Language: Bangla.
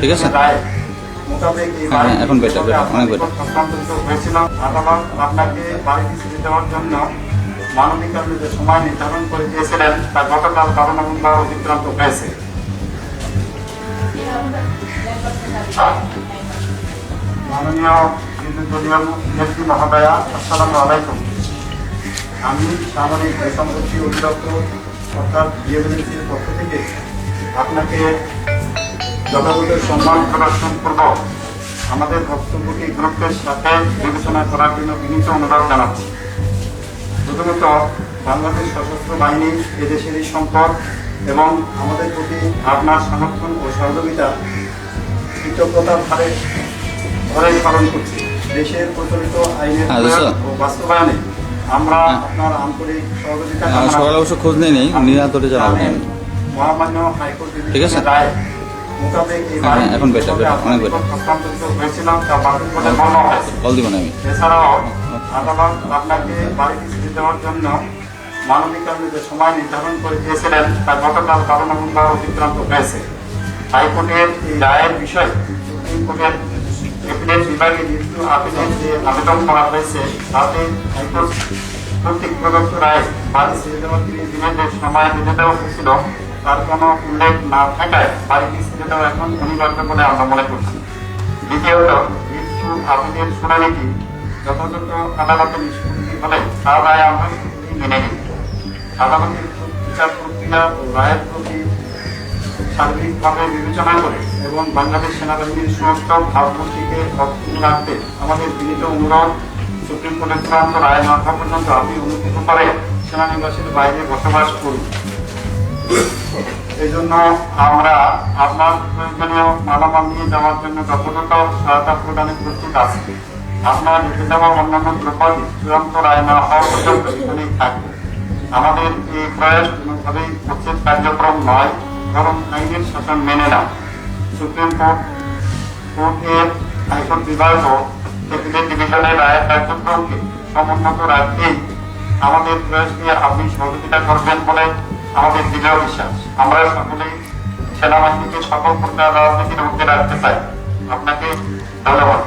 ঠিক আছে। এই হ্যাঁ, এখন better, better, অনেক আদালত আপনাকে বাড়িটি ছেড়ে দেওয়ার জন্য মানবিক যে সময় নির্ধারণ করে দিয়েছিলেন তা গতকাল বারো নভেম্বর অতিক্রান্ত হয়েছে মাননীয় দলীয় নেত্রী মহোদয়া আসসালামু আলাইকুম। আমি সামরিক বেসম্পত্তি অধিদপ্তর অর্থাৎ ডিএমএনসির পক্ষ থেকে আপনাকে যথাযথ সম্মান প্রদর্শন পূর্বক আমাদের বক্তব্যকে গুরুত্বের সাথে বিবেচনা করার জন্য বিনীত অনুরোধ জানাচ্ছি প্রথমত বাংলাদেশ সশস্ত্র বাহিনী এদেশেরই সম্পদ এবং আমাদের প্রতি আপনার সমর্থন ও সহযোগিতা কৃতজ্ঞতার ধারে ধরে পালন করছি দেশের প্রচলিত আইনের। প্রয়োগ ও বাস্তবায়নে আমরা হ্যাঁ। আপনার আন্তরিক সহযোগিতা আমি সকালে অবশ্য খোঁজ নেই নেই নিরাতরে জানাব আমি মহামান্য হাইকোর্ট ঠিক আছে। রায় মোতাবেক হ্যাঁ, বাড়িটি এখন better, better, অনেক better। হস্তান্তরিত হয়েছিল তা বাতিল বলে গণ্য হয়েছে কল দিব না আমি এছাড়াও আদালত আপনাকে বাড়িটি ছেড়ে দেওয়ার জন্য মানবিক আপনি যে সময় নির্ধারণ করে দিয়েছিলেন তা গতকাল বারো নভেম্বর অতিক্রান্ত হয়েছে হাইকোর্টের এই রায়ের বিষয়ে সুপ্রিম কোর্টের এপিলেট বিভাগে যেহেতু আপিলের যে আবেদন করা হয়েছে তাতে কর্তৃক প্রদত্ত রায় তিরিশ দিনের সময় বেঁধে দেওয়া হয়েছিল তার কোনো উল্লেখ না থাকায় বাড়িটি ছেড়ে দেওয়া এখন অনিবার্য বলে আমরা মনে করছি দ্বিতীয়ত মৃত্যু আপিলের শুনানিটি যথাযথ আদালতের নিষ্পত্তি হলে তার রায় আমরা মেনে নিই আদালতের বিচার প্রক্রিয়া রায়ের প্রতি সার্বিকভাবে বিবেচনা করে এবং বাংলাদেশ সেনাবাহিনীর সুরক্ষা ভাবমূর্তিকে অক্ষুণ্ণ রাখতে আমাদের বিনীত অনুরোধ, সুপ্রিম কোর্টের চূড়ান্ত রায় না হওয়া পর্যন্ত আপনি অনুমোদিত করে সেনানিবাসের বাইরে বসবাস করুন। এই জন্য আমরা আপনার প্রয়োজনীয় মালামাল নিয়ে যাওয়ার জন্য যথাযথ সহায়তা প্রদানে প্রস্তুত আছি। আপনার রেখে দেওয়া অন্যান্য দ্রব্যাদি চূড়ান্ত রায় না হওয়া পর্যন্ত এখানেই থাকবে। আমাদের এই প্রয়াস কোনোভাবেই উচিত কার্যক্রম নয়। বরং আইনের শাসন মেনে না সুপ্রিম কোর্ট কোর্টের হাইকোর্ট বিভাগ ও এপিলেট ডিভিশনের রায়ের কার্যক্রমকে সমুন্নত রাখতেই আমাদের প্রয়াস নিয়ে আপনি সহযোগিতা করবেন বলে আমাদের দৃঢ় বিশ্বাস। আমরা সকলেই সেনাবাহিনীকে সকল প্রকার রাজনীতির ঊর্ধ্বে রাখতে চাই। আপনাকে ধন্যবাদ।